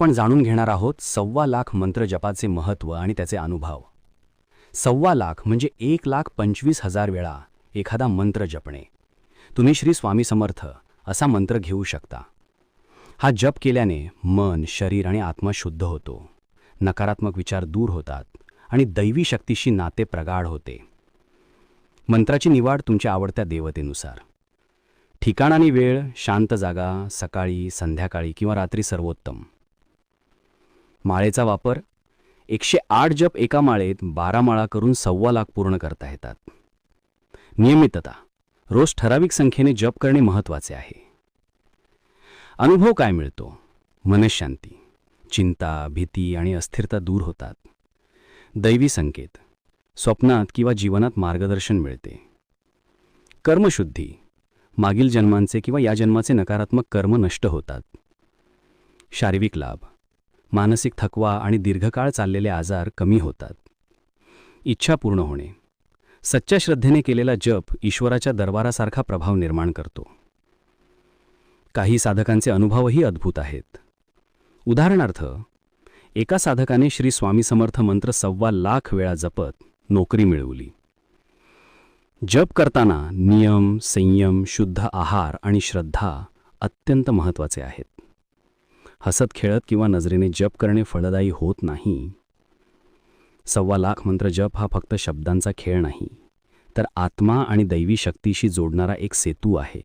आपण जाणून घेणार आहोत सव्वा लाख मंत्र जपाचे महत्त्व आणि त्याचे अनुभव. सव्वा लाख म्हणजे एक लाख पंचवीस हजार वेळा एखादा मंत्र जपणे. तुम्ही श्री स्वामी समर्थ असा मंत्र घेऊ शकता. हा जप केल्याने मन शरीर आणि आत्मा शुद्ध होतो. नकारात्मक विचार दूर होतात आणि दैवी शक्तीशी नाते प्रगाढ होते. मंत्राची निवड तुमच्या आवडत्या देवतेनुसार. ठिकाण आणि वेळ शांत जागा सकाळी संध्याकाळी किंवा रात्री सर्वोत्तम. माळेचा वापर एकशे आठ जप एका माळेत बारा माळा करून सव्वा लाख पूर्ण करता येतात. नियमितता रोज ठराविक संख्येने जप करणे महत्त्वाचे आहे. अनुभव काय मिळतो? मनशांती चिंता भीती आणि अस्थिरता दूर होतात. दैवी संकेत स्वप्नात किंवा जीवनात मार्गदर्शन मिळते. कर्मशुद्धी मागील जन्मांचे किंवा या जन्माचे नकारात्मक कर्म नष्ट होतात. शारीरिक लाभ मानसिक थकवा आणि दीर्घकाळ चाललेले आजार कमी होतात. इच्छा पूर्ण होणे. सच्च्या श्रद्धेने केलेला जप ईश्वराच्या दरबारासारखा प्रभाव निर्माण करतो. काही साधकांचे अनुभवही अद्भुत आहेत. उदाहरणार्थ एका साधकाने श्री स्वामी समर्थ मंत्र सव्वा लाख वेळा जपत नोकरी मिळवली. जप करताना नियम संयम शुद्ध आहार आणि श्रद्धा अत्यंत महत्त्वाचे आहेत. हसत खेळत किंवा नजरेने जप करणे फळदायी होत नाही. सव्वा लाख मंत्र जप हा फक्त शब्दांचा खेळ नाही तर आत्मा आणि दैवी शक्तीशी जोडणारा एक सेतू आहे.